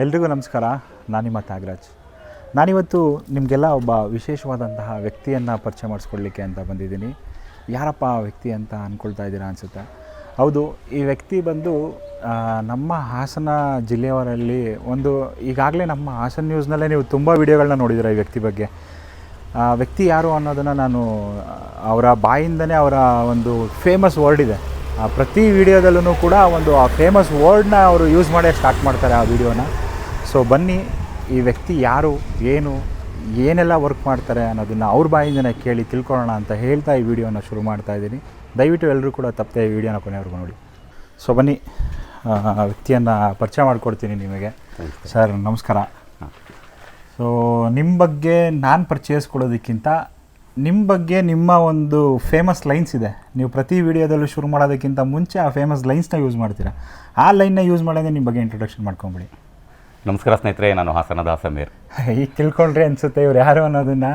ಎಲ್ರಿಗೂ ನಮಸ್ಕಾರ. ನಾನು ನಿಮ್ಮ ತ್ಯಾಗರಾಜ್. ನಾನಿವತ್ತು ನಿಮಗೆಲ್ಲ ಒಬ್ಬ ವಿಶೇಷವಾದಂತಹ ವ್ಯಕ್ತಿಯನ್ನು ಪರಿಚಯ ಮಾಡಿಸ್ಕೊಡ್ಲಿಕ್ಕೆ ಅಂತ ಬಂದಿದ್ದೀನಿ. ಯಾರಪ್ಪ ಆ ವ್ಯಕ್ತಿ ಅಂತ ಅಂದ್ಕೊಳ್ತಾ ಇದ್ದೀರಾ ಅನಿಸುತ್ತೆ. ಹೌದು, ಈ ವ್ಯಕ್ತಿ ಬಂದು ನಮ್ಮ ಹಾಸನ ಜಿಲ್ಲೆಯವರಲ್ಲಿ ಒಂದು, ಈಗಾಗಲೇ ನಮ್ಮ ಹಾಸನ ನ್ಯೂಸ್ನಲ್ಲೇ ನೀವು ತುಂಬ ವಿಡಿಯೋಗಳನ್ನ ನೋಡಿದ್ದೀರ ಈ ವ್ಯಕ್ತಿ ಬಗ್ಗೆ. ಆ, ವ್ಯಕ್ತಿ ಯಾರು ಅನ್ನೋದನ್ನು ನಾನು, ಅವರ ಬಾಯಿಂದನೇ ಅವರ ಒಂದು ಫೇಮಸ್ ವರ್ಡ್ ಇದೆ. ಪ್ರತಿ ವಿಡಿಯೋದಲ್ಲೂ ಕೂಡ ಒಂದು ಆ ಫೇಮಸ್ ವರ್ಡ್ನ ಅವರು ಯೂಸ್ ಮಾಡೇ ಸ್ಟಾರ್ಟ್ ಮಾಡ್ತಾರೆ ಆ ವಿಡಿಯೋನ. ಸೊ ಬನ್ನಿ ಈ ವ್ಯಕ್ತಿ ಯಾರು ಏನು ಏನೆಲ್ಲ ವರ್ಕ್ ಮಾಡ್ತಾರೆ ಅನ್ನೋದನ್ನು ಅವ್ರ ಬಾಯಿಂದನೇ ಕೇಳಿ ತಿಳ್ಕೊಳ್ಳೋಣ ಅಂತ ಹೇಳ್ತಾ ಈ ವಿಡಿಯೋನ ಶುರು ಮಾಡ್ತಾ ಇದ್ದೀನಿ. ದಯವಿಟ್ಟು ಎಲ್ಲರೂ ಕೂಡ ತಪ್ಪದೆ ಈ ವಿಡಿಯೋನ ಕೊನೆವರೆಗೂ ನೋಡಿ. ಸೊ ಬನ್ನಿ ವ್ಯಕ್ತಿಯನ್ನು ಪರಿಚಯ ಮಾಡಿಕೊಡ್ತೀನಿ ನಿಮಗೆ. ಸರ್ ನಮಸ್ಕಾರ. ಸೊ ನಿಮ್ಮ ಬಗ್ಗೆ ನಾನು ಪರಿಚಯಿಸ್ಕೊಳ್ಳೋದಕ್ಕಿಂತ ನಿಮ್ಮ ಬಗ್ಗೆ ನಿಮ್ಮ ಒಂದು ಫೇಮಸ್ ಲೈನ್ಸ್ ಇದೆ. ನೀವು ಪ್ರತಿ ವಿಡಿಯೋದಲ್ಲೂ ಶುರು ಮಾಡೋದಕ್ಕಿಂತ ಮುಂಚೆ ಆ ಫೇಮಸ್ ಲೈನ್ಸ್ನ ಯೂಸ್ ಮಾಡ್ತೀರಾ. ಆ ಲೈನ್ನ ಯೂಸ್ ಮಾಡೋದೇ ನಿಮ್ಮ ಬಗ್ಗೆ ಇಂಟ್ರೊಡಕ್ಷನ್ ಮಾಡ್ಕೊಂಬಿಡಿ. ನಮಸ್ಕಾರ ಸ್ನೇಹಿತರೆ, ನಾನು ಹಾಸನದ ಸಮೀರ್ ಈಗ ತಿಳ್ಕೊಂಡ್ರೆ ಅನಿಸುತ್ತೆ ಇವ್ರು ಯಾರು ಅನ್ನೋದನ್ನು.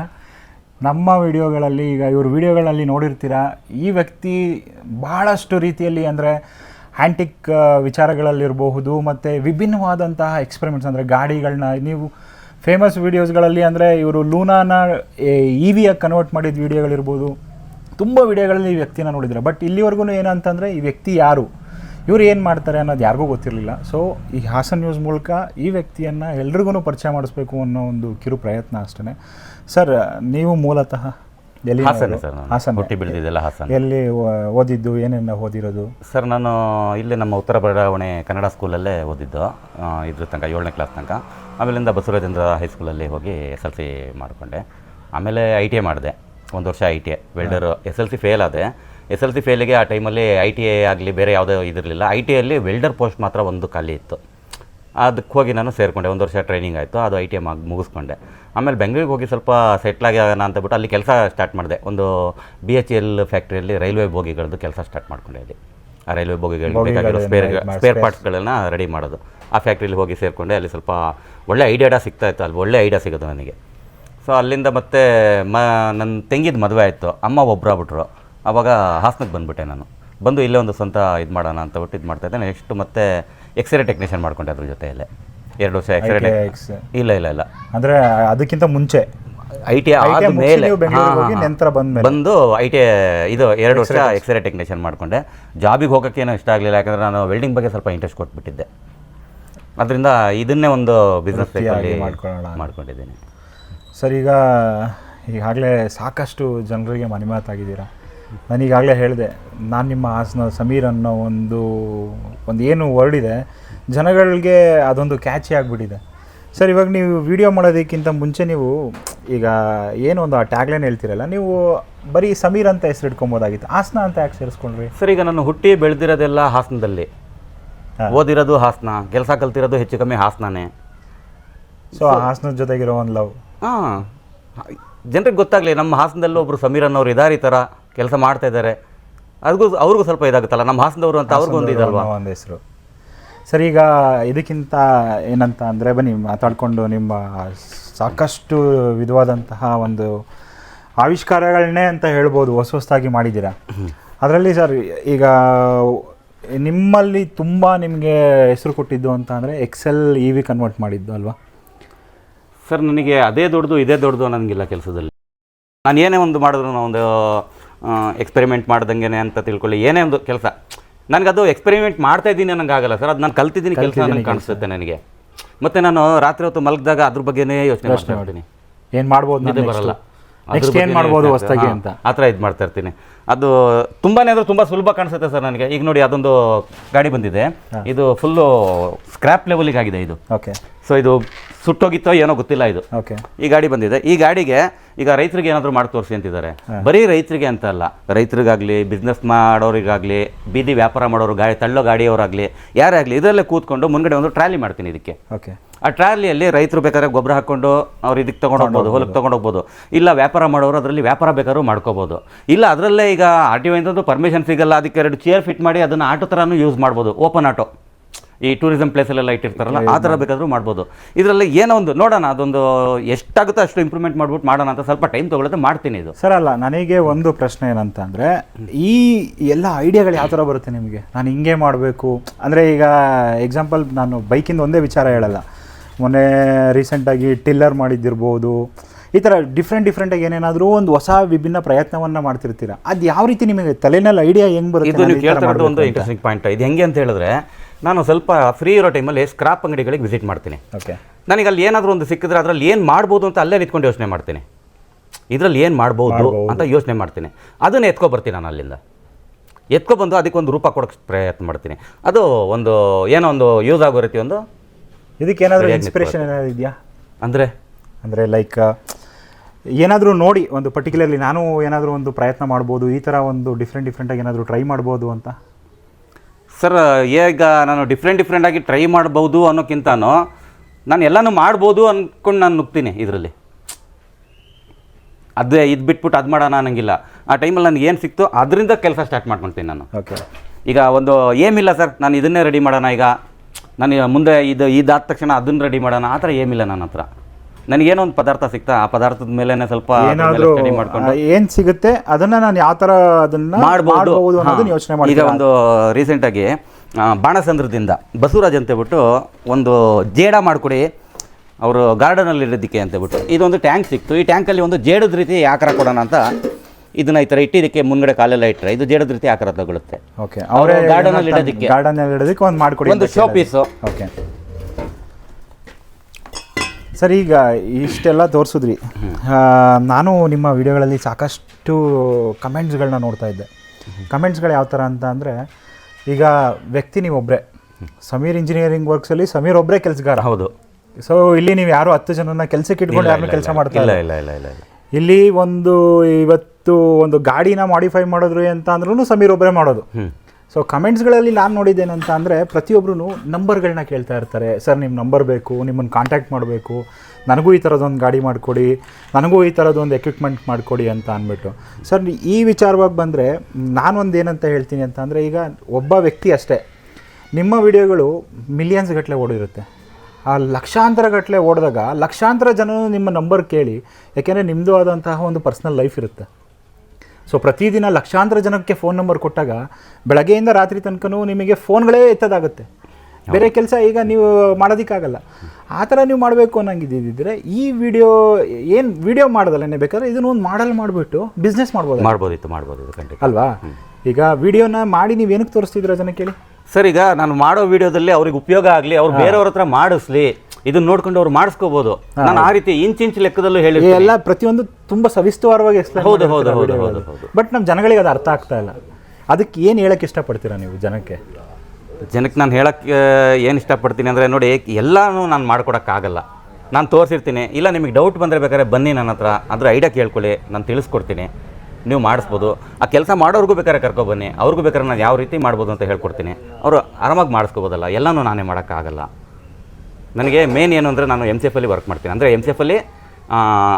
ನಮ್ಮ ವಿಡಿಯೋಗಳಲ್ಲಿ, ಈಗ ಇವ್ರ ವಿಡಿಯೋಗಳಲ್ಲಿ ನೋಡಿರ್ತೀರ, ಈ ವ್ಯಕ್ತಿ ಭಾಳಷ್ಟು ರೀತಿಯಲ್ಲಿ ಅಂದರೆ ಆ್ಯಂಟಿಕ್ ವಿಚಾರಗಳಲ್ಲಿರಬಹುದು, ಮತ್ತು ವಿಭಿನ್ನವಾದಂತಹ ಎಕ್ಸ್ಪೆರಿಮೆಂಟ್ಸ್ ಅಂದರೆ ಗಾಡಿಗಳನ್ನ ನೀವು ಫೇಮಸ್ ವೀಡಿಯೋಸ್ಗಳಲ್ಲಿ ಅಂದರೆ ಇವರು ಲೂನಾನ ಇ ವಿಯಾಗಿ ಕನ್ವರ್ಟ್ ಮಾಡಿದ ವೀಡಿಯೋಗಳಿರ್ಬೋದು ತುಂಬ ವಿಡಿಯೋಗಳಲ್ಲಿ ಈ ವ್ಯಕ್ತಿನ ನೋಡಿದ್ರೆ. ಬಟ್ ಇಲ್ಲಿವರೆಗೂ ಏನಂತಂದರೆ, ಈ ವ್ಯಕ್ತಿ ಯಾರು? ಇವ್ರು ಏನು ಮಾಡ್ತಾರೆ ಅನ್ನೋದು ಯಾರಿಗೂ ಗೊತ್ತಿರಲಿಲ್ಲ. ಸೊ ಈ ಹಾಸನ್ ನ್ಯೂಸ್ ಮೂಲಕ ಈ ವ್ಯಕ್ತಿಯನ್ನು ಎಲ್ರಿಗೂ ಪರಿಚಯ ಮಾಡಿಸ್ಬೇಕು ಅನ್ನೋ ಒಂದು ಕಿರು ಪ್ರಯತ್ನ ಅಷ್ಟೇ ಸರ್ ನೀವು ಮೂಲತಃ ಎಲ್ಲಿ ಹಾಸನ ಸರ್ ಹಾಸನ ಹುಟ್ಟಿ ಬೆಳೆದಿದ್ದೆಲ್ಲ ಹಾಸನ ಎಲ್ಲಿ ಓದಿದ್ದು ಏನೇನು ಓದಿರೋದು? ಸರ್ ನಾನು ಇಲ್ಲೇ ನಮ್ಮ ಉತ್ತರ ಬಡಾವಣೆ ಕನ್ನಡ ಸ್ಕೂಲಲ್ಲೇ ಓದಿದ್ದು ಇದ್ರ ತನಕ ಏಳನೇ ಕ್ಲಾಸ್ ತನಕ. ಆಮೇಲಿಂದ ಬಸವರಾಜೇಂದ್ರ ಹೈಸ್ಕೂಲಲ್ಲಿ ಹೋಗಿ ಎಸ್ ಎಲ್ ಸಿ ಮಾಡಿಕೊಂಡೆ. ಆಮೇಲೆ ಐ ಟಿ ಐ ಮಾಡಿದೆ. ಒಂದು ವರ್ಷ I T I welder S L C fail ಆದೆ. ಎಸ್ ಎಲ್ ಸಿ ಫೇಲಿಗೆ ಆ ಟೈಮಲ್ಲಿ ಐ ಟಿ ಐ ಆಗಲಿ ಬೇರೆ ಯಾವುದೇ ಇದಿರಲಿಲ್ಲ. ಐ ಟಿ ಐಯಲ್ಲಿ ವೆಲ್ಡರ್ ಪೋಸ್ಟ್ ಮಾತ್ರ ಒಂದು ಖಾಲಿ ಇತ್ತು. ಅದಕ್ಕೆ ಹೋಗಿ ನಾನು ಸೇರಿಕೊಂಡೆ. ಒಂದು ವರ್ಷ ಟ್ರೈನಿಂಗ್ ಆಯಿತು. ಅದು ಐ ಟಿ ಎಂ ಆಗಿ ಮುಗಿಸ್ಕೊಂಡೆ. ಆಮೇಲೆ ಬೆಂಗಳೂರಿಗೆ ಹೋಗಿ ಸ್ವಲ್ಪ ಸೆಟ್ಲ್ ಆಗೋಣ ಅಂತ ಬಿಟ್ಟು ಅಲ್ಲಿ ಕೆಲಸ ಸ್ಟಾರ್ಟ್ ಮಾಡಿದೆ. ಒಂದು ಬಿ ಎಚ್ ಎಲ್ ಫ್ಯಾಕ್ಟ್ರಿಯಲ್ಲಿ ರೈಲ್ವೆ ಬೋಗಿಗಳದ್ದು ಕೆಲಸ ಸ್ಟಾರ್ಟ್ ಮಾಡ್ಕೊಂಡೆ ಅಲ್ಲಿ. ಆ ರೈಲ್ವೆ ಬೋಗಿಗಳಿಗೆ ಬೇಕಾಗಿರೋ ಸ್ಪೇರ್ ಸ್ಪೇರ್ ಪಾರ್ಟ್ಸ್ಗಳನ್ನ ರೆಡಿ ಮಾಡೋದು. ಆ ಫ್ಯಾಕ್ಟ್ರಿಲಿ ಹೋಗಿ ಸೇರಿಕೊಂಡೆ. ಅಲ್ಲಿ ಸ್ವಲ್ಪ ಒಳ್ಳೆ ಐಡಿಯಾ ಸಿಗ್ತಾ ಇತ್ತು. ಅಲ್ಲಿ ಒಳ್ಳೆ ಐಡಿಯಾ ಸಿಗೋದು ನನಗೆ. ಸೊ ಅಲ್ಲಿಂದ ಮತ್ತೆ ಮ ನನ್ನ ತಂಗಿದ ಮದುವೆ ಆಯಿತು. ಅಮ್ಮ ಒಬ್ಬರಾಗ್ಬಿಟ್ರು ಆವಾಗ ಹಾಸನಕ್ಕೆ ಬಂದುಬಿಟ್ಟೆ ನಾನು. ಬಂದು ಇಲ್ಲೇ ಒಂದು ಸ್ವಂತ ಇದು ಮಾಡೋಣ ಅಂತ ಬಿಟ್ಟು ಇದು ಮಾಡ್ತಾಯಿದ್ದೆ ನೆಕ್ಸ್ಟ್ ಮತ್ತೆ ಎಕ್ಸ್ರೇ ಟೆಕ್ನಿಷಿಯನ್ ಮಾಡ್ಕೊಂಡೆ ಅದ್ರ ಜೊತೆಯಲ್ಲೇ. ಎರಡು ವರ್ಷ ಎಕ್ಸ್ರೇ ಎಕ್ಸ್ ಇಲ್ಲ ಇಲ್ಲ ಇಲ್ಲ. ಅಂದರೆ ಅದಕ್ಕಿಂತ ಮುಂಚೆ. ಐ ಟಿ ಆದಮೇಲೆ ನಂತರ? ಬಂದು ಐ ಟಿ ಇದು ಎರಡು ವರ್ಷ ಎಕ್ಸ್ರೇ ಟೆಕ್ನಿಷಿಯನ್ ಮಾಡಿಕೊಂಡೆ. ಜಾಬಿಗೆ ಹೋಗೋಕ್ಕೆ ಏನೋ ಇಷ್ಟ ಆಗಲಿಲ್ಲ. ಯಾಕಂದರೆ ನಾನು ವೆಲ್ಡಿಂಗ್ ಬಗ್ಗೆ ಸ್ವಲ್ಪ ಇಂಟ್ರೆಸ್ಟ್ ಕೊಟ್ಬಿಟ್ಟಿದ್ದೆ. ಅದರಿಂದ ಇದನ್ನೇ ಒಂದು ಬಿಸ್ನೆಸ್ ಮಾಡ್ಕೊಂಡಿದ್ದೀನಿ. ಸರ್ ಈಗ ಈಗಾಗಲೇ ಸಾಕಷ್ಟು ಜನರಿಗೆ ಮನೆಮಾತಾಗಿದ್ದೀರಾ ನಾನು ಈಗಾಗಲೇ ಹೇಳಿದೆ ನಾನು ನಿಮ್ಮ ಹಾಸನ ಸಮೀರ್ ಅನ್ನೋ ಒಂದು ಒಂದು ಏನು ವರ್ಡ್ ಇದೆ ಜನಗಳಿಗೆ ಅದೊಂದು ಕ್ಯಾಚಿ ಆಗಿಬಿಟ್ಟಿದೆ. ಸರ್ ಇವಾಗ ನೀವು ವಿಡಿಯೋ ಮಾಡೋದಕ್ಕಿಂತ ಮುಂಚೆ ನೀವು ಈಗ ಏನು ಒಂದು ಆ ಟ್ಯಾಗ್ಲೈನ್ ಹೇಳ್ತಿರಲ್ಲ ನೀವು ಬರೀ ಸಮೀರ್ ಅಂತ ಹೆಸರು ಇಟ್ಕೊಬೋದಾಗಿತ್ತು. ಹಾಸನ ಅಂತ ಯಾಕೆ ಸೇರಿಸ್ಕೊಂಡ್ರಿ? ಸರ್ ಈಗ ನಾನು ಹುಟ್ಟಿ ಬೆಳೆದಿರೋದೆಲ್ಲ ಹಾಸನದಲ್ಲಿ. ಓದಿರೋದು ಹಾಸನ ಕೆಲಸ ಕಲ್ತಿರೋದು ಹೆಚ್ಚು ಕಮ್ಮಿ ಹಾಸನೇ ಸೊ ಹಾಸನದ ಜೊತೆಗಿರೋ ಒಂದು ಲವ್ ಹಾಂ. ಜನರಿಗೆ ಗೊತ್ತಾಗಲಿ ನಮ್ಮ ಹಾಸನದಲ್ಲೂ ಒಬ್ಬರು ಸಮೀರ್ ಅನ್ನೋರು ಇದಾರೆ ಈ ಥರ. ಕೆಲಸ ಮಾಡ್ತಾ ಇದ್ದಾರೆ. ಅದಕ್ಕೂ ಅವ್ರಿಗೂ ಸ್ವಲ್ಪ ಇದಾಗುತ್ತಲ್ಲ ನಮ್ಮ ಹಾಸನದವರು ಅಂತ ಅವ್ರಿಗೂ ಒಂದು ಇದಲ್ವಾ? ಒಂದು ಹೆಸರು. ಸರ್ ಈಗ ಇದಕ್ಕಿಂತ ಏನಂತ ಅಂದರೆ ಬನ್ನಿ ಮಾತಾಡಿಕೊಂಡು ನಿಮ್ಮ ಸಾಕಷ್ಟು ವಿಧವಾದಂತಹ ಒಂದು ಆವಿಷ್ಕಾರಗಳನ್ನೇ ಅಂತ ಹೇಳ್ಬೋದು ಹೊಸ ಹೊಸದಾಗಿ ಮಾಡಿದ್ದೀರಾ? ಅದರಲ್ಲಿ ಸರ್ ಈಗ ನಿಮ್ಮಲ್ಲಿ ತುಂಬ ನಿಮಗೆ ಹೆಸರು ಕೊಟ್ಟಿದ್ದು ಅಂತ ಅಂದರೆ ಎಕ್ಸೆಲ್ ಇ ವಿ ಕನ್ವರ್ಟ್ ಮಾಡಿದ್ದು ಅಲ್ವಾ? ಸರ್ ನನಗೆ ಅದೇ ದೊಡ್ಡದು ಇದೇ ದೊಡ್ಡದು ನನಗಿಲ್ಲ ಕೆಲಸದಲ್ಲಿ. ನಾನು ಏನೇ ಒಂದು ಮಾಡಿದ್ರು ಒಂದು ಎಕ್ಸ್ಪೆರಿಮೆಂಟ್ ಮಾಡ್ದಂಗೆ ಅಂತ ತಿಳ್ಕೊಳ್ಳಿ. ಏನೇ ಒಂದು ಕೆಲಸ. ನನಗದು ಎಕ್ಸ್ಪೆರಿಮೆಂಟ್ ಮಾಡ್ತಾ ಇದ್ದೀನಿ ನನಗೆ ಆಗಲ್ಲ ಸರ್. ಅದು ನಾನು ಕಲ್ತಿದ್ದೀನಿ ಕೆಲಸ ನನಗೆ ಕಾಣಿಸುತ್ತೆ ನನಗೆ. ಮತ್ತು ನಾನು ರಾತ್ರಿ ಹೊತ್ತು ಮಲಗಿದಾಗ ಅದ್ರ ಬಗ್ಗೆನೇ ಯೋಚನೆ ಮಾಡ್ತೀನಿ ಇರ್ತೀನಿ. ಏನು ಮಾಡ್ಬೋದು ಬರಲ್ಲ. ನೆಕ್ಸ್ಟ್ ಏನು ಮಾಡ್ಬೋದು ಹೊಸ್ದಾಗಿ ಅಂತ? ಆ ಥರ ಇದು ಮಾಡ್ತಾ ಇರ್ತೀನಿ. ಅದು ತುಂಬಾನೇ ಅಂದ್ರೆ ತುಂಬ ಸುಲಭ ಕಾಣಿಸುತ್ತೆ ಸರ್ ನನಗೆ. ಈಗ ನೋಡಿ ಅದೊಂದು ಗಾಡಿ ಬಂದಿದೆ. ಇದು ಫುಲ್ಲು ಸ್ಕ್ರ್ಯಾಪ್ ಲೆವೆಲಿಗೆ ಆಗಿದೆ ಇದು. ಓಕೆ ಸೊ ಇದು ಸುಟ್ಟೋಗಿತ್ತೋ ಏನೋ ಗೊತ್ತಿಲ್ಲ ಇದು. ಓಕೆ ಈ ಗಾಡಿ ಬಂದಿದೆ. ಈ ಗಾಡಿಗೆ ಈಗ ರೈತರಿಗೆ ಏನಾದರೂ ಮಾಡಿ ತೋರಿಸಿ ಅಂತಿದ್ದಾರೆ ಬರೀ ರೈತರಿಗೆ ಅಂತ ಅಲ್ಲ ರೈತರಿಗಾಗಲಿ ಬಿಸ್ನೆಸ್ ಮಾಡೋರಿಗಾಗಲಿ ಬೀದಿ ವ್ಯಾಪಾರ ಮಾಡೋರು ಗಾಡಿ ತಳ್ಳೋ ಗಾಡಿಯವರಾಗಲಿ ಯಾರೇ ಆಗಲಿ ಇದರಲ್ಲೇ ಕೂತ್ಕೊಂಡು ಮುಂದ್ಗಡೆ ಒಂದು ಟ್ರಾಲಿ ಮಾಡ್ತೀನಿ ಇದಕ್ಕೆ. ಓಕೆ ಆ ಟ್ರಾಲಿಯಲ್ಲಿ ರೈತರು ಬೇಕಾದ್ರೆ ಗೊಬ್ಬರ ಹಾಕೊಂಡು ಅವ್ರು ಇದಕ್ಕೆ ತೊಗೊಂಡು ಹೋಗ್ಬೋದು ಹೊಲಕ್ಕೆ ತೊಗೊಂಡು ಹೋಗ್ಬೋದು ಇಲ್ಲ ವ್ಯಾಪಾರ ಮಾಡೋರು ಅದರಲ್ಲಿ ವ್ಯಾಪಾರ ಬೇಕಾದ್ರೂ ಮಾಡ್ಕೋಬೋದು. ಇಲ್ಲ ಅದರಲ್ಲೇ ಈಗ ಆರ್ ಟಿ ಒ ಪರ್ಮಿಷನ್ ಸಿಗಲ್ಲ ಅದಕ್ಕೆ ಎರಡು ಚೇರ್ ಫಿಟ್ ಮಾಡಿ ಅದನ್ನು ಆಟೋ ಥರನೂ ಯೂಸ್ ಮಾಡ್ಬೋದು ಓಪನ್ ಆಟೋ ಈ ಟೂರಿಸಂ ಪ್ಲೇಸಲ್ಲೆಲ್ಲ ಇಟ್ಟಿರ್ತಾರಲ್ಲ ಆ ಥರ ಬೇಕಾದರೂ ಮಾಡ್ಬೋದು. ಇದರಲ್ಲಿ ಏನೋ ಒಂದು ನೋಡೋಣ ಅದೊಂದು ಎಷ್ಟಾಗುತ್ತೋ ಅಷ್ಟು ಇಂಪ್ರೂವ್ಮೆಂಟ್ ಮಾಡ್ಬಿಟ್ಟು ಮಾಡೋಣ ಅಂತ ಸ್ವಲ್ಪ ಟೈಮ್ ತೊಗೊಳುತ್ತೆ ಮಾಡ್ತೀನಿ ಇದು. ಸರ್ ಅಲ್ಲ ನನಗೆ ಒಂದು ಪ್ರಶ್ನೆ ಏನಂತಂದರೆ ಈ ಎಲ್ಲ ಐಡಿಯಾಗಳು ಯಾವ ಥರ ಬರುತ್ತೆ ನಿಮಗೆ? ನಾನು ಹಿಂಗೆ ಮಾಡಬೇಕು. ಅಂದರೆ ಈಗ ಎಕ್ಸಾಂಪಲ್ ನಾನು ಬೈಕಿಂದ ಒಂದೇ ವಿಚಾರ ಹೇಳಲ್ಲ. ಮೊನ್ನೆ ರೀಸೆಂಟಾಗಿ ಟಿಲ್ಲರ್ ಮಾಡಿದ್ದಿರ್ಬೋದು. ಈ ಥರ ಡಿಫ್ರೆಂಟ್ ಡಿಫ್ರೆಂಟಾಗಿ ಏನೇನಾದರೂ ಒಂದು ಹೊಸ ವಿಭಿನ್ನ ಪ್ರಯತ್ನವನ್ನು ಮಾಡ್ತಿರ್ತೀರ? ಅದು ಯಾವ ರೀತಿ ನಿಮಗೆ ತಲೆನಲ್ಲಿ ಐಡಿಯಾ ಹೆಂಗೆ ಬರುತ್ತೆ ಇದು ನೀವು ಈ ಕೇಳ್ತಾ ಒಂದು ಇಂಟ್ರೆಸ್ಟಿಂಗ್ ಪಾಯಿಂಟ್ ಇದು ಹೆಂಗೆ ಅಂತ ಹೇಳಿದ್ರೆ ನಾನು ಸ್ವಲ್ಪ ಫ್ರೀ ಇರೋ ಟೈಮಲ್ಲಿ ಸ್ಕ್ರಾಪ್ ಅಂಗಡಿಗಳಿಗೆ ವಿಸಿಟ್ ಮಾಡ್ತೀನಿ. ಓಕೆ ನನಗೆ ಅಲ್ಲಿ ಏನಾದರೂ ಒಂದು ಸಿಕ್ಕಿದ್ರೆ ಅದರಲ್ಲಿ ಏನು ಮಾಡ್ಬೋದು ಅಂತ ಅಲ್ಲೇ ನಿಂತ್ಕೊಂಡು ಯೋಚನೆ ಮಾಡ್ತೀನಿ. ಇದರಲ್ಲಿ ಏನು ಮಾಡ್ಬೋದು. ಅಂತ ಯೋಚನೆ ಮಾಡ್ತೀನಿ. ಅದನ್ನು ಎತ್ಕೊ ಬರ್ತೀನಿ ನಾನು ಅಲ್ಲಿಂದ. ಎತ್ಕೊಬಂದು ಅದಕ್ಕೊಂದು ರೂಪ ಕೊಡೋಕ್ಕೆ ಪ್ರಯತ್ನ ಮಾಡ್ತೀನಿ. ಅದು ಒಂದು ಏನೋ ಒಂದು ಯೂಸ್ ಆಗೋ ರೀತಿ ಒಂದು ಇದಕ್ಕೆ ಏನಾದರೂ ಇನ್ಸ್ಪಿರೇಷನ್ ಏನಾದ್ರು ಇದೆಯಾ? ಅಂದರೆ? ಅಂದರೆ ಲೈಕ್ ಏನಾದರೂ ನೋಡಿ ಒಂದು ಪರ್ಟಿಕ್ಯುಲರ್ಲಿ ನಾನು ಏನಾದರೂ ಒಂದು ಪ್ರಯತ್ನ ಮಾಡ್ಬೋದು ಈ ಥರ ಒಂದು ಡಿಫ್ರೆಂಟ್ ಡಿಫ್ರೆಂಟಾಗಿ ಏನಾದರೂ ಟ್ರೈ ಮಾಡ್ಬೋದು ಅಂತ? ಸರ್ ಈಗ ನಾನು ಡಿಫ್ರೆಂಟ್ ಡಿಫ್ರೆಂಟಾಗಿ ಟ್ರೈ ಮಾಡ್ಬೋದು ಅನ್ನೋಕ್ಕಿಂತನೂ ನಾನು ಎಲ್ಲನೂ ಮಾಡ್ಬೋದು ಅಂದ್ಕೊಂಡು ನಾನು ನುಗ್ತೀನಿ ಇದರಲ್ಲಿ. ಅದೇ ಇದು ಬಿಟ್ಬಿಟ್ಟು ಅದು ಮಾಡೋಣ ಅನ್ನಂಗಿಲ್ಲ. ಆ ಟೈಮಲ್ಲಿ ನನಗೆ ಏನು ಸಿಕ್ತು ಅದರಿಂದ ಕೆಲಸ ಸ್ಟಾರ್ಟ್ ಮಾಡ್ಕೊಳ್ತೀನಿ ನಾನು. ಓಕೆ ಈಗ ಒಂದು ಏಮಿಲ್ಲ ಸರ್ ನಾನು ಇದನ್ನೇ ರೆಡಿ ಮಾಡೋಣ ಈಗ. ನಾನು ಮುಂದೆ ಇದು ಇದಾದ ತಕ್ಷಣ ಅದನ್ನು ರೆಡಿ ಮಾಡೋಣ ಆ ಥರ ಏಮಿಲ್ಲ ನನ್ನ ಹತ್ರ. ನನಗೇನೋ ಒಂದು ಪದಾರ್ಥ ಸಿಗ್ತಾ ಆ ಪದಾರ್ಥದ ಮೇಲೆ ಸ್ವಲ್ಪ ಏನಾದರೂ ಮಾಡ್ಕೊಂಡು ಏನು ಸಿಗುತ್ತೆ? ಅದನ್ನ ನಾನು ಯಾವ ತರ ಅದನ್ನ ಮಾಡಬಹುದು ಮಾಡ್ಬೋದು ಅನ್ನೋದನ್ನ ಯೋಚನೆ ಹಾ. ಮಾಡಿ ಈಗ ಒಂದು ರೀಸೆಂಟಾಗಿ ಬಾಣಸಂದ್ರದಿಂದ ಬಸವರಾಜ್ ಅಂತ ಹೇಳ್ಬಿಟ್ಟು ಒಂದು ಜೇಡ ಮಾಡಿಕೊಡಿ ಅವರು ಗಾರ್ಡನಲ್ಲಿ ಇರೋದಕ್ಕೆ ಅಂತ ಹೇಳ್ಬಿಟ್ಟು. ಇದೊಂದು ಟ್ಯಾಂಕ್ ಸಿಕ್ತು. ಈ ಟ್ಯಾಂಕಲ್ಲಿ ಒಂದು ಜೇಡದ ರೀತಿ ಆಕಾರ ಕೊಡೋಣ ಅಂತ ಇದನ್ನ ಈ ಥರ ಇಟ್ಟಿದ್ದಕ್ಕೆ ಮುಂದ್ಗಡೆ ಕಾಲೆಲ್ಲ ಇಟ್ಟರೆ ಇದು ಜೇಡದ ರೀತಿ ಆಕಾರ ತಗೊಳುತ್ತೆ ಓಕೆ ಅವ್ರು ಗಾರ್ಡನ್ ಅಲ್ಲಿ ಇಡೋದಕ್ಕೆ. ಗಾರ್ಡನ್ ಅಲ್ಲಿ ಇಡೋದಕ್ಕೆ ಒಂದು ಮಾಡ್ಕೊಡಿ ಒಂದು ಶೋ. ಪೀಸು ಓಕೆ ಸರ್ ಈಗ ಇಷ್ಟೆಲ್ಲ ತೋರಿಸಿದ್ರಿ. ನಾನು ನಿಮ್ಮ ವಿಡಿಯೋಗಳಲ್ಲಿ ಸಾಕಷ್ಟು ಕಮೆಂಟ್ಸ್ಗಳನ್ನ ನೋಡ್ತಾ ಇದ್ದೆ. ಕಮೆಂಟ್ಸ್ಗಳು ಯಾವ ಥರ ಅಂತ ಅಂದರೆ ಈಗ ವ್ಯಕ್ತಿ ನೀವೊಬ್ಬರೇ ಸಮೀರ್ ಇಂಜಿನಿಯರಿಂಗ್ ವರ್ಕ್ಸಲ್ಲಿ ಸಮೀರ್ ಒಬ್ಬರೇ ಕೆಲಸಗಾರ. ಹೌದು. ಸೊ ಇಲ್ಲಿ ನೀವು ಯಾರು ಹತ್ತು ಜನನ ಕೆಲಸಕ್ಕೆ ಇಟ್ಕೊಂಡು ಯಾರನ್ನೂ ಕೆಲಸ ಮಾಡ್ತಾ ಇಲ್ಲ ಇಲ್ಲ? ಇಲ್ಲ ಇಲ್ಲ ಇಲ್ಲ ಒಂದು ಇವತ್ತು ಒಂದು ಗಾಡಿನ ಮಾಡಿಫೈ ಮಾಡಿದ್ರು ಅಂತ ಅಂದ್ರೂ ಸಮೀರ್ ಒಬ್ಬರೇ ಮಾಡೋದು. ಸೊ ಕಮೆಂಟ್ಸ್ಗಳಲ್ಲಿ ನಾನು ನೋಡಿದ್ದೇನಂತ ಅಂದರೆ ಪ್ರತಿಯೊಬ್ಬರು ನಂಬರ್ಗಳನ್ನ ಕೇಳ್ತಾ ಇರ್ತಾರೆ. ಸರ್ ನಿಮ್ಮ ನಂಬರ್ ಬೇಕು ನಿಮ್ಮನ್ನು ಕಾಂಟ್ಯಾಕ್ಟ್ ಮಾಡಬೇಕು. ನನಗೂ ಈ ಥರದೊಂದು ಗಾಡಿ ಮಾಡಿಕೊಡಿ, ನನಗೂ ಈ ಥರದೊಂದು ಎಕ್ವಿಪ್ಮೆಂಟ್ ಮಾಡಿಕೊಡಿ ಅಂತ ಅಂದ್ಬಿಟ್ಟು. ಸರ್, ಈ ವಿಚಾರವಾಗಿ ಬಂದರೆ ನಾನೊಂದು ಏನಂತ ಹೇಳ್ತೀನಿ ಅಂತ ಅಂದರೆ ಈಗ ಒಬ್ಬ ವ್ಯಕ್ತಿ ಅಷ್ಟೇ. ನಿಮ್ಮ ವಿಡಿಯೋಗಳು ಮಿಲಿಯನ್ಸ್ ಗಟ್ಟಲೆ ಓಡಿರುತ್ತೆ. ಆ ಲಕ್ಷಾಂತರ ಗಟ್ಟಲೆ ಓಡಿದಾಗ ಲಕ್ಷಾಂತರ ಜನ ನಿಮ್ಮ ನಂಬರ್ ಕೇಳಿ, ಯಾಕೆಂದರೆ ನಿಮ್ಮದು ಆದಂತಹ ಒಂದು ಪರ್ಸ್ನಲ್ ಲೈಫ್ ಇರುತ್ತೆ. ಸೊ ಪ್ರತಿದಿನ ಲಕ್ಷಾಂತರ ಜನಕ್ಕೆ ಫೋನ್ ನಂಬರ್ ಕೊಟ್ಟಾಗ ಬೆಳಗ್ಗೆಯಿಂದ ರಾತ್ರಿ ತನಕನೂ ನಿಮಗೆ ಫೋನ್ಗಳೇ ಎತ್ತದಾಗುತ್ತೆ. ಬೇರೆ ಕೆಲಸ ಈಗ ನೀವು ಮಾಡೋದಕ್ಕಾಗಲ್ಲ. ಆ ಥರ ನೀವು ಮಾಡಬೇಕು ಅನ್ನಂಗಿದ್ದಿದ್ದರೆ ಈ ವಿಡಿಯೋ ಏನು ವಿಡಿಯೋ ಮಾಡೋದಲ್ಲೇ ಬೇಕಾದ್ರೆ ಇದನ್ನ ಒಂದು ಮಾಡಲ್ ಮಾಡಿಬಿಟ್ಟು ಬಿಸ್ನೆಸ್ ಮಾಡ್ಬೋದು ಮಾಡ್ಬೋದಿತ್ತು ಮಾಡ್ಬೋದು ಖಂಡಿತ. ಅಲ್ವಾ? ಈಗ ವಿಡಿಯೋನ ಮಾಡಿ ನೀವು ಏನಕ್ಕೆ ತೋರಿಸ್ತಿದ್ರ ಜನ ಕೇಳಿ ಸರ್ ಈಗ ನಾನು ಮಾಡೋ ವಿಡಿಯೋದಲ್ಲಿ ಅವ್ರಿಗೆ ಉಪಯೋಗ ಆಗಲಿ ಅವ್ರು ಬೇರೆಯವ್ರ ಹತ್ರ ಮಾಡಿಸ್ಲಿ ಇದನ್ನ ನೋಡ್ಕೊಂಡು ಅವ್ರು ಮಾಡಿಸ್ಕೋಬಹುದು ನಾನು ಆ ರೀತಿ ಇಂಚ್ ಇಂಚ್ ಲೆಕ್ಕದಲ್ಲೂ ಹೇಳಿ ಎಲ್ಲ ಪ್ರತಿಯೊಂದು ತುಂಬಾ ಸವಿಸ್ತರವಾಗಿ ಹೌದು, ಹೌದು. ಬಟ್ ನಮ್ಮ ಜನಗಳಿಗೆ ಅದು ಅರ್ಥ ಆಗ್ತಾ ಇಲ್ಲ. ಅದಕ್ಕೆ ಏನು ಹೇಳಕ್ಕೆ ಇಷ್ಟಪಡ್ತೀರಾ ನೀವು ಜನಕ್ಕೆ? ಜನಕ್ಕೆ ನಾನು ಹೇಳಕ್ಕೆ ಏನು ಇಷ್ಟಪಡ್ತೀನಿ ಅಂದರೆ ನೋಡಿ ಎಲ್ಲನೂ ನಾನು ಮಾಡ್ಕೊಡೋಕ್ಕಾಗಲ್ಲ. ನಾನು ತೋರಿಸಿರ್ತೀನಿ. ಇಲ್ಲ ನಿಮಗೆ ಡೌಟ್ ಬಂದರೆ ಬೇಕಾದ್ರೆ ಬನ್ನಿ ನನ್ನ ಹತ್ರ. ಅದ್ರ ಐಡಿಯಾ ಕೇಳ್ಕೊಳ್ಳಿ. ನಾನು ತಿಳಿಸ್ಕೊಡ್ತೀನಿ. ನೀವು ಮಾಡಿಸ್ಬೋದು. ಆ ಕೆಲಸ ಮಾಡೋರಿಗೂ ಬೇಕಾದ್ರೆ ಕರ್ಕೊಬನ್ನಿ ಅವ್ರಿಗೂ ಬೇಕಾದ್ರೆ ನಾನು ಯಾವ ರೀತಿ ಮಾಡ್ಬೋದು ಅಂತ ಹೇಳ್ಕೊಡ್ತೀನಿ. ಅವರು ಆರಾಮಾಗಿ ಮಾಡಿಸ್ಕೋಬೋದಲ್ಲ. ಎಲ್ಲನೂ ನಾನೇ ಮಾಡೋಕ್ಕಾಗಲ್ಲ. ನನಗೆ ಮೇನ್ ಏನು ಅಂದರೆ ನಾನು ಎಂ ಸಿ ಎಫಲ್ಲಿ ವರ್ಕ್ ಮಾಡ್ತೀನಿ. ಅಂದರೆ ಎಂ ಸಿ ಎಫಲ್ಲಿ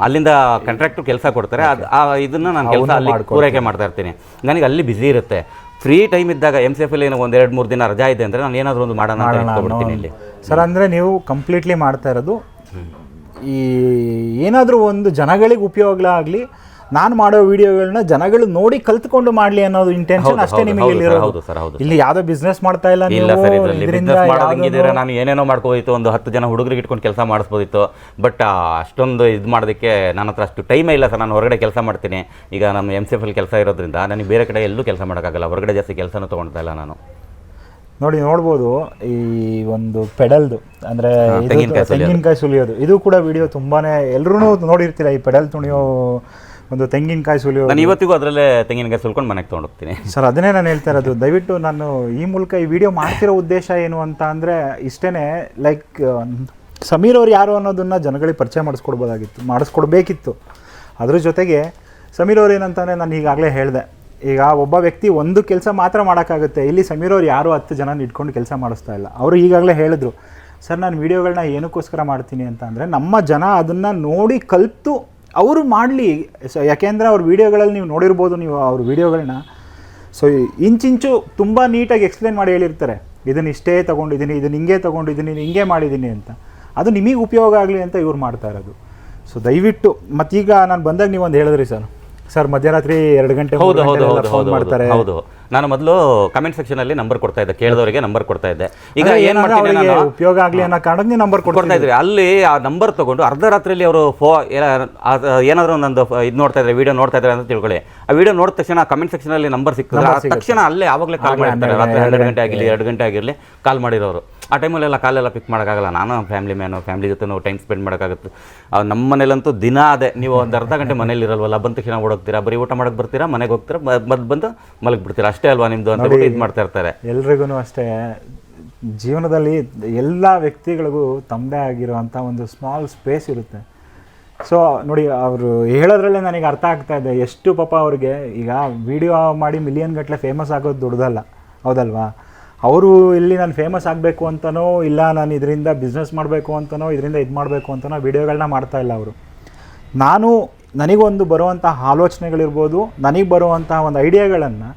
ಅಲ್ಲಿಂದ ಕಾಂಟ್ರಾಕ್ಟರ್ ಕೆಲಸ ಕೊಡ್ತಾರೆ. ಅದು ಆ ಇದನ್ನು ನಾನು ಕೆಲಸ ಅಲ್ಲಿ ಪೂರೈಕೆ ಮಾಡ್ತಾ ಇರ್ತೀನಿ. ನನಗೆ ಅಲ್ಲಿ ಬ್ಯುಸಿ ಇರುತ್ತೆ. ಫ್ರೀ ಟೈಮ್ ಇದ್ದಾಗ ಎಂ ಸಿ ಎಫಲ್ಲಿ ಒಂದು ಎರಡು ಮೂರು ದಿನ ರಜಾ ಇದೆ ಅಂದರೆ ನಾನು ಏನಾದರೂ ಒಂದು ಮಾಡೋಣ ಅಂತ ಇಲ್ಲಿ. ಸರ್ ಅಂದರೆ ನೀವು ಕಂಪ್ಲೀಟ್ಲಿ ಮಾಡ್ತಾ ಇರೋದು ಈ ಏನಾದರೂ ಒಂದು ಜನಗಳಿಗೆ ಉಪಯೋಗ ಆಗಲಿ ನಾನು ಮಾಡೋ ವಿಡಿಯೋಗಳನ್ನ ಜನಗಳು ನೋಡಿ ಕಲ್ತ್ಕೊಂಡು ಮಾಡಲಿ ಅನ್ನೋದು ಇಂಟೆನ್ಷನ್ ಅಷ್ಟೇ ನಿಮಗೆ ಇಲ್ಲಿರೋದು. ಇಲ್ಲಿ ಯಾವುದೋ ಬಿಸ್ನೆಸ್ ಮಾಡ್ತಾ ಇಲ್ಲ ಇಲ್ಲ ಸರ್ ಇದರಲ್ಲಿ ನಾನು ಏನೇನೋ ಮಾಡ್ಕೋದಿತ್ತು ಒಂದು ಹತ್ತು ಜನ ಹುಡುಗರಿಗೆ ಇಟ್ಕೊಂಡು ಕೆಲಸ ಮಾಡಿಸ್ಬೋದಿತ್ತು ಬಟ್ ಅಷ್ಟೊಂದು ಇದು ಮಾಡೋದಕ್ಕೆ ನನ್ನ ಹತ್ರ ಅಷ್ಟು ಟೈಮೇ ಇಲ್ಲ ಸರ್. ನಾನು ಹೊರಗಡೆ ಕೆಲಸ ಮಾಡ್ತೀನಿ. ಈಗ ನಮ್ಮ ಎಂ ಸಿ ಎಫ್ ಅಲ್ಲಿ ಕೆಲಸ ಇರೋದ್ರಿಂದ ನನಗೆ ಬೇರೆ ಕಡೆ ಎಲ್ಲೂ ಕೆಲಸ ಮಾಡೋಕ್ಕಾಗಲ್ಲ. ಹೊರಗಡೆ ಜಾಸ್ತಿ ಕೆಲಸನೂ ತೊಗೊಳ್ತಾ ಇಲ್ಲ ನಾನು. ನೋಡಿ ನೋಡ್ಬೋದು ಈ ಒಂದು ಪೆಡಲ್ದು ಅಂದರೆ ಇದು ತೆಂಗಿನ್ಕಾಯಿ ಸುಲಿಯೋದು. ತೆಂಗಿನಕಾಯಿ ಸುಲಿಯೋದು. ಇದು ಕೂಡ ವಿಡಿಯೋ ತುಂಬಾನೇ ಎಲ್ಲರೂ ನೋಡಿರ್ತೀರ ಈ ಪೆಡಲ್ ತುಣಿಯೋ ಒಂದು ತೆಂಗಿನಕಾಯಿ ಸುಲಿಯೋ ನಾನು ಇವತ್ತಿಗೂ ಅದರಲ್ಲೇ ತೆಂಗಿನಕಾಯಿ ಸುಲ್ಕೊಂಡು ಮನೆಗೆ ತೊಗೊಂಡೋಗ್ತೀನಿ ಸರ್ ಅದನ್ನೇ ನಾನು ಹೇಳ್ತಾ ಇರೋದು. ದಯವಿಟ್ಟು ನಾನು ಈ ಮೂಲಕ ಈ ವಿಡಿಯೋ ಮಾಡ್ತಿರೋ ಉದ್ದೇಶ ಏನು ಅಂತ ಅಂದರೆ ಇಷ್ಟೇ ಲೈಕ್ ಸಮೀರ್ ಅವ್ರು ಯಾರು ಅನ್ನೋದನ್ನು ಜನಗಳಿಗೆ ಪರಿಚಯ ಮಾಡಿಸ್ಕೊಡ್ಬೋದಾಗಿತ್ತು ಮಾಡಿಸ್ಕೊಡ್ಬೇಕಿತ್ತು. ಅದ್ರ ಜೊತೆಗೆ ಸಮೀರ್ ಅವ್ರು ಏನಂತಂದರೆ ನಾನು ಈಗಾಗಲೇ ಹೇಳಿದೆ. ಈಗ ಒಬ್ಬ ವ್ಯಕ್ತಿ ಒಂದು ಕೆಲಸ ಮಾತ್ರ ಮಾಡೋಕ್ಕಾಗುತ್ತೆ. ಇಲ್ಲಿ ಸಮೀರ್ ಅವ್ರು ಯಾರು ಹತ್ತು ಜನ ಇಟ್ಕೊಂಡು ಕೆಲಸ ಮಾಡಿಸ್ತಾ ಇಲ್ಲ. ಅವರು ಈಗಾಗಲೇ ಹೇಳಿದ್ರು ಸರ್ ನಾನು ವೀಡಿಯೋಗಳನ್ನ ಏನಕ್ಕೋಸ್ಕರ ಮಾಡ್ತೀನಿ ಅಂತ ಅಂದರೆ ನಮ್ಮ ಜನ ಅದನ್ನು ನೋಡಿ ಕಲಿತು ಅವರು ಮಾಡಲಿ. ಸೊ ಯಾಕೆಂದರೆ ಅವ್ರ ವೀಡಿಯೋಗಳಲ್ಲಿ ನೀವು ನೋಡಿರ್ಬೋದು, ನೀವು ಅವ್ರ ವೀಡಿಯೋಗಳನ್ನ ಸೊ ಇಂಚಿಂಚು ತುಂಬ ನೀಟಾಗಿ ಎಕ್ಸ್ಪ್ಲೇನ್ ಮಾಡಿ ಹೇಳಿರ್ತಾರೆ. ಇದನ್ನು ಇಷ್ಟೇ ತೊಗೊಂಡಿದ್ದೀನಿ, ಇದನ್ನು ಹಿಂಗೆ ತೊಗೊಂಡಿದ್ದೀನಿ ಹಿಂಗೆ ಮಾಡಿದ್ದೀನಿ ಅಂತ. ಅದು ನಿಮಗೆ ಉಪಯೋಗ ಆಗಲಿ ಅಂತ ಇವ್ರು ಮಾಡ್ತಾ ಇರೋದು. ಸೊ ದಯವಿಟ್ಟು, ಮತ್ತೀಗ ನಾನು ಬಂದಾಗ ನೀವು ಒಂದು ಹೇಳಿದ್ರಿ ಸರ್. ಸರ್ ಮಧ್ಯರಾತ್ರಿ ಎರಡು ಗಂಟೆ ಹೌದು ಹೌದು ಹೌದು ಹೌದು ಮಾಡ್ತಾರೆ. ಹೌದು. ನಾನು ಮೊದಲು ಕಮೆಂಟ್ ಸೆಕ್ಷನ್ ಅಲ್ಲಿ ನಂಬರ್ ಕೊಡ್ತಾ ಇದ್ದೆ. ಕೇಳಿದವರಿಗೆ ನಂಬರ್ ಕೊಡ್ತಾ ಇದ್ದೆ. ಈಗ ಏನ್ ಮಾಡ್ತೀನಿ ನಾನು? ಉಪಯೋಗ ಆಗ್ಲಿ ಅನ್ನೋ ಕಾರಣಕ್ಕೆ ನಂಬರ್ ಕೊಡ್ತಾ ಇದ್ರಿ. ಅಲ್ಲಿ ಆ ನಂಬರ್ ತಗೊಂಡು ಅರ್ಧ ರಾತ್ರಿಯಲ್ಲಿ ಅವರು ಫೋ ಏನಾದರೂ ಒಂದೊಂದು ಇದು ನೋಡ್ತಾ ಇದ್ರೆ ವಿಡಿಯೋ ನೋಡ್ತಾ ಇದ್ದಾರೆ ಅಂತ ತಿಳ್ಕೊಳ್ಳಿ. ಆ ವಿಡಿಯೋ ನೋಡಿದ ತಕ್ಷಣ ಕಮೆಂಟ್ ಸೆಕ್ಷನ್ ಅಲ್ಲಿ ನಂಬರ್ ಸಿಕ್ಕಿದ್ರೆ ಆ ತಕ್ಷಣ ಅಲ್ಲೇ ಆವಾಗಲೇ ಕಾಲ್ ಮಾಡಿರ್ತಾರೆ. ರಾತ್ರಿ ಹನ್ನೆರಡು ಗಂಟೆ ಆಗಿರಲಿ ಎರಡು ಗಂಟೆ ಆಗಿರಲಿ ಕಾಲ್ ಮಾಡಿರೋರು. ಆ ಟೈಮಲ್ಲೆಲ್ಲ ಕಾಲೆಲ್ಲ ಪಿಕ್ ಮಾಡೋಕ್ಕಾಗಲ್ಲ. ನಾನು ಫ್ಯಾಮಿಲಿ ಮ್ಯಾನು ಫ್ಯಾಮಿಲಿ ಜೊತೆ ನಾವು ಟೈಮ್ ಸ್ಪೆಂಡ್ ಮಾಡೋಕ್ಕಾಗುತ್ತೆ. ನಮ್ಮ ಮನೇಲಂತೂ ದಿನ ಅದೇ. ನೀವು ಒಂದು ಅರ್ಧ ಗಂಟೆ ಮನೇಲಿ ಇರಲ್ವಲ್ಲ ಬಂದ ತಕ್ಷಣ ಓಡೋಗ್ತೀರಾ? ಬರೀ ಊಟ ಮಾಡಕ್ಕೆ ಬರ್ತೀರಾ? ಮನೆಗೆ ಹೋಗ್ತೀರಾ? ಮದ್ದು ಬಂದು ಮಲಗಿಬಿಡ್ತೀರಾ ಅಷ್ಟೇ ಅಲ್ವಾ ನಿಮ್ಮದು ಅಂತ ಇದು ಮಾಡ್ತಾ ಇರ್ತಾರೆ. ಎಲ್ರಿಗೂ ಅಷ್ಟೇ. ಜೀವನದಲ್ಲಿ ಎಲ್ಲ ವ್ಯಕ್ತಿಗಳಿಗೂ ತಮ್ಮದೇ ಆಗಿರುವಂಥ ಒಂದು ಸ್ಮಾಲ್ ಸ್ಪೇಸ್ ಇರುತ್ತೆ. ಸೊ ನೋಡಿ ಅವರು ಹೇಳೋದ್ರಲ್ಲೇ ನನಗೆ ಅರ್ಥ ಆಗ್ತಾ ಇದೆ. ಎಷ್ಟು ಪಾಪ ಅವ್ರಿಗೆ ಈಗ ವಿಡಿಯೋ ಮಾಡಿ ಮಿಲಿಯನ್ ಗಟ್ಟಲೆ ಫೇಮಸ್ ಆಗೋದು ದೊಡ್ಡದಲ್ಲ ಹೌದಲ್ವಾ? ಅವರು ಇಲ್ಲಿ ನಾನು ಫೇಮಸ್ ಆಗಬೇಕು ಅಂತನೋ, ಇಲ್ಲ ನಾನು ಇದರಿಂದ ಬಿಸ್ನೆಸ್ ಮಾಡಬೇಕು ಅಂತನೋ, ಇದರಿಂದ ಇದು ಮಾಡಬೇಕು ಅಂತನೋ ವಿಡಿಯೋಗಳನ್ನ ಮಾಡ್ತಾ ಇಲ್ಲ ಅವರು. ನಾನು ನನಗೊಂದು ಬರುವಂಥ ಆಲೋಚನೆಗಳಿರ್ಬೋದು, ನನಗೆ ಬರುವಂತಹ ಒಂದು ಐಡಿಯಾಗಳನ್ನು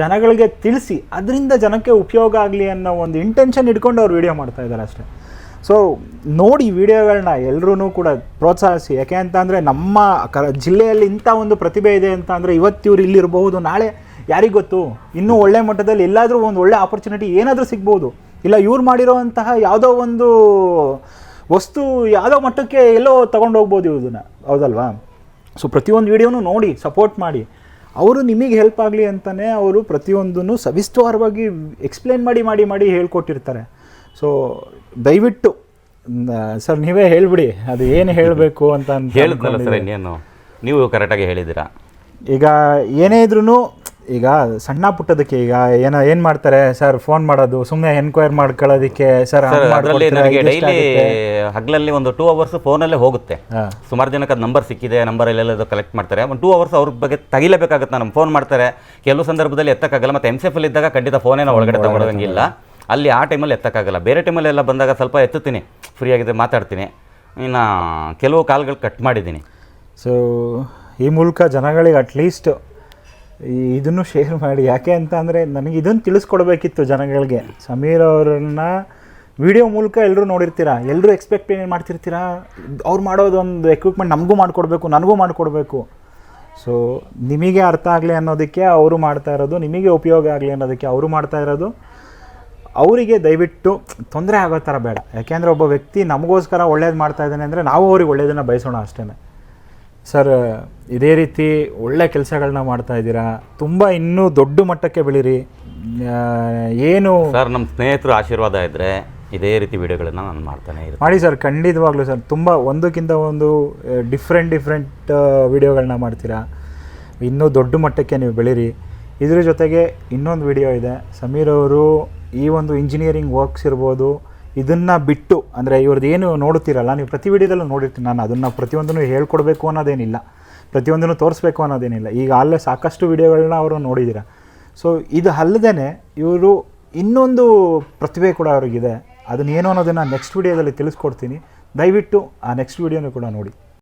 ಜನಗಳಿಗೆ ತಿಳಿಸಿ, ಅದರಿಂದ ಜನಕ್ಕೆ ಉಪಯೋಗ ಆಗಲಿ ಅನ್ನೋ ಒಂದು ಇಂಟೆನ್ಷನ್ ಇಟ್ಕೊಂಡು ಅವ್ರು ವಿಡಿಯೋ ಮಾಡ್ತಾ ಇದ್ದಾರೆ ಅಷ್ಟೇ. ಸೊ ನೋಡಿ ವಿಡಿಯೋಗಳನ್ನ ಎಲ್ಲರೂ ಕೂಡ ಪ್ರೋತ್ಸಾಹಿಸಿ. ಯಾಕೆ ಅಂತ ಅಂದರೆ ನಮ್ಮ ಕ ಜಿಲ್ಲೆಯಲ್ಲಿ ಇಂಥ ಒಂದು ಪ್ರತಿಭೆ ಇದೆ ಅಂತ ಅಂದರೆ ಇವತ್ತು ಇವ್ರು ಇಲ್ಲಿರಬಹುದು ನಾಳೆ ಯಾರಿಗೆ ಗೊತ್ತು? ಇನ್ನೂ ಒಳ್ಳೆ ಮಟ್ಟದಲ್ಲಿ ಎಲ್ಲಾದರೂ ಒಂದು ಒಳ್ಳೆ ಆಪರ್ಚುನಿಟಿ ಏನಾದರೂ ಸಿಗ್ಬೋದು. ಇಲ್ಲ ಇವ್ರು ಮಾಡಿರೋವಂತಹ ಯಾವುದೋ ಒಂದು ವಸ್ತು ಯಾವುದೋ ಮಟ್ಟಕ್ಕೆ ಎಲ್ಲೋ ತಗೊಂಡು ಹೋಗ್ಬೋದು ಇದನ್ನು ಹೌದಲ್ವಾ? ಸೊ ಪ್ರತಿಯೊಂದು ವಿಡಿಯೋನು ನೋಡಿ ಸಪೋರ್ಟ್ ಮಾಡಿ. ಅವರು ನಿಮಗೆ ಹೆಲ್ಪ್ ಆಗಲಿ ಅಂತಲೇ ಅವರು ಪ್ರತಿಯೊಂದನ್ನು ಸವಿಸ್ತಾರವಾಗಿ ಎಕ್ಸ್ಪ್ಲೇನ್ ಮಾಡಿ ಮಾಡಿ ಮಾಡಿ ಹೇಳ್ಕೊಟ್ಟಿರ್ತಾರೆ. ಸೊ ದಯವಿಟ್ಟು ಸರ್ ನೀವೇ ಹೇಳ್ಬಿಡಿ ಅದು ಏನು ಹೇಳಬೇಕು ಅಂತ ಅಂತ ಹೇಳಿದ್ನಲ್ಲ ಸರ್ ಇನ್ನೇನು? ನೀವು ಕರೆಕ್ಟಾಗಿ ಹೇಳಿದ್ದೀರಾ? ಈಗ ಏನೇ ಇದ್ರೂ ಈಗ ಸಣ್ಣ ಪುಟ್ಟದಕ್ಕೆ ಈಗ ಏನ ಏನು ಮಾಡ್ತಾರೆ? ಸರ್ ಫೋನ್ ಮಾಡೋದು ಸುಮ್ಮನೆ ಎನ್ಕ್ವೈರ್ ಮಾಡ್ಕೊಳ್ಳೋದಕ್ಕೆ ಸರ್ ಅದರಲ್ಲಿ ನನಗೆ ಡೈಲಿ ಹಗಲಲ್ಲಿ ಒಂದು ಟೂ ಅವರ್ಸ್ ಫೋನಲ್ಲೇ ಹೋಗುತ್ತೆ. ಸುಮಾರು ಜನಕ್ಕೆ ಅದು ನಂಬರ್ ಸಿಕ್ಕಿದೆ ನಂಬರ್ ಎಲ್ಲೆಲ್ಲದು ಕಲೆಕ್ಟ್ ಮಾಡ್ತಾರೆ. ಒಂದು ಟೂ ಅವರ್ಸ್ ಅವ್ರ ಬಗ್ಗೆ ತಗಿಲೇಬೇಕಾಗುತ್ತೆ ನಾನು ಫೋನ್ ಮಾಡ್ತಾರೆ. ಕೆಲವು ಸಂದರ್ಭದಲ್ಲಿ ಎತ್ತಕ್ಕಾಗಲ್ಲ ಮತ್ತೆ ಎಂ ಸಿ ಎಫ್ ಇದ್ದಾಗ ಖಂಡಿತ ಫೋನೇನ ಒಳಗಡೆ ತಗೊಳೋದಂಗಿಲ್ಲ. ಅಲ್ಲಿ ಆ ಟೈಮಲ್ಲಿ ಎತ್ತಕ್ಕಾಗಲ್ಲ. ಬೇರೆ ಟೈಮಲ್ಲಿ ಎಲ್ಲ ಬಂದಾಗ ಸ್ವಲ್ಪ ಎತ್ತುತ್ತೀನಿ. ಫ್ರೀ ಆಗಿದೆ ಮಾತಾಡ್ತೀನಿ. ಇನ್ನು ಕೆಲವು ಕಾಲ್ಗಳು ಕಟ್ ಮಾಡಿದ್ದೀನಿ. ಸೊ ಈ ಮೂಲಕ ಜನಗಳಿಗೆ ಅಟ್ಲೀಸ್ಟ್ ಇದನ್ನು ಶೇರ್ ಮಾಡಿ. ಯಾಕೆ ಅಂತ ಅಂದರೆ ನನಗೆ ಇದನ್ನು ತಿಳಿಸ್ಕೊಡ್ಬೇಕಿತ್ತು ಜನಗಳಿಗೆ. ಸಮೀರ್ ಅವರನ್ನ ವಿಡಿಯೋ ಮೂಲಕ ಎಲ್ಲರೂ ನೋಡಿರ್ತೀರಾ? ಎಲ್ಲರೂ ಎಕ್ಸ್ಪೆಕ್ಟ್ ಏನು ಮಾಡ್ತಿರ್ತೀರಾ? ಅವ್ರು ಮಾಡೋದೊಂದು ಎಕ್ವಿಪ್ಮೆಂಟ್ ನಮಗೂ ಮಾಡಿಕೊಡ್ಬೇಕು, ನನಗೂ ಮಾಡಿಕೊಡ್ಬೇಕು. ಸೊ ನಿಮಗೆ ಅರ್ಥ ಆಗಲಿ ಅನ್ನೋದಕ್ಕೆ ಅವರು ಮಾಡ್ತಾ ಇರೋದು, ನಿಮಗೆ ಉಪಯೋಗ ಆಗಲಿ ಅನ್ನೋದಕ್ಕೆ ಅವರು ಮಾಡ್ತಾ ಇರೋದು. ಅವರಿಗೆ ದಯವಿಟ್ಟು ತೊಂದರೆ ಆಗೋ ಥರ ಬೇಡ. ಯಾಕೆಂದರೆ ಒಬ್ಬ ವ್ಯಕ್ತಿ ನಮಗೋಸ್ಕರ ಒಳ್ಳೇದು ಮಾಡ್ತಾ ಇದ್ದಾನೆ ಅಂದರೆ ನಾವು ಅವ್ರಿಗೆ ಒಳ್ಳೇದನ್ನು ಬಯಸೋಣ ಅಷ್ಟೇ ಸರ್ ಇದೇ ರೀತಿ ಒಳ್ಳೆ ಕೆಲಸಗಳನ್ನ ಮಾಡ್ತಾ ಇದ್ದೀರಾ? ತುಂಬ ಇನ್ನೂ ದೊಡ್ಡ ಮಟ್ಟಕ್ಕೆ ಬೆಳೀರಿ. ಏನು ಸರ್ ನಮ್ಮ ಸ್ನೇಹಿತರು ಆಶೀರ್ವಾದ ಇದ್ದರೆ ಇದೇ ರೀತಿ ವಿಡಿಯೋಗಳನ್ನ ನಾನು ಮಾಡ್ತಾನೆ ಇರ್ತೀನಿ. ಮಾಡಿ ಸರ್ ಖಂಡಿತವಾಗ್ಲೂ ಸರ್. ತುಂಬ ಒಂದಕ್ಕಿಂತ ಒಂದು ಡಿಫ್ರೆಂಟ್ ಡಿಫ್ರೆಂಟ್ ವಿಡಿಯೋಗಳನ್ನ ಮಾಡ್ತೀರಾ? ಇನ್ನೂ ದೊಡ್ಡ ಮಟ್ಟಕ್ಕೆ ನೀವು ಬೆಳೀರಿ. ಇದ್ರ ಜೊತೆಗೆ ಇನ್ನೊಂದು ವಿಡಿಯೋ ಇದೆ. ಸಮೀರ್ ಅವರು ಈ ಒಂದು ಇಂಜಿನಿಯರಿಂಗ್ ವರ್ಕ್ಸ್ ಇರ್ಬೋದು ಇದನ್ನು ಬಿಟ್ಟು, ಅಂದರೆ ಇವ್ರದ್ದು ಏನು ನೋಡುತ್ತೀರಲ್ಲ, ನೀವು ಪ್ರತಿ ವಿಡಿಯೋದಲ್ಲೂ ನೋಡಿರ್ತೀನಿ ನಾನು ಅದನ್ನು ಪ್ರತಿಯೊಂದನ್ನು ಹೇಳ್ಕೊಡ್ಬೇಕು ಅನ್ನೋದೇನಿಲ್ಲ. ಪ್ರತಿಯೊಂದನ್ನು ತೋರಿಸ್ಬೇಕು ಅನ್ನೋದೇನಿಲ್ಲ. ಈಗ ಅಲ್ಲೇ ಸಾಕಷ್ಟು ವಿಡಿಯೋಗಳನ್ನ ಅವರು ನೋಡಿದ್ದೀರ ಸೊ ಇದು ಅಲ್ಲದೇ ಇವರು ಇನ್ನೊಂದು ಪ್ರತಿಭೆ ಕೂಡ ಅವ್ರಿಗಿದೆ. ಅದನ್ನೇನು ಅನ್ನೋದನ್ನು ನೆಕ್ಸ್ಟ್ ವಿಡಿಯೋದಲ್ಲಿ ತಿಳಿಸ್ಕೊಡ್ತೀನಿ. ದಯವಿಟ್ಟು ಆ ನೆಕ್ಸ್ಟ್ ವಿಡಿಯೋನೂ ಕೂಡ ನೋಡಿ.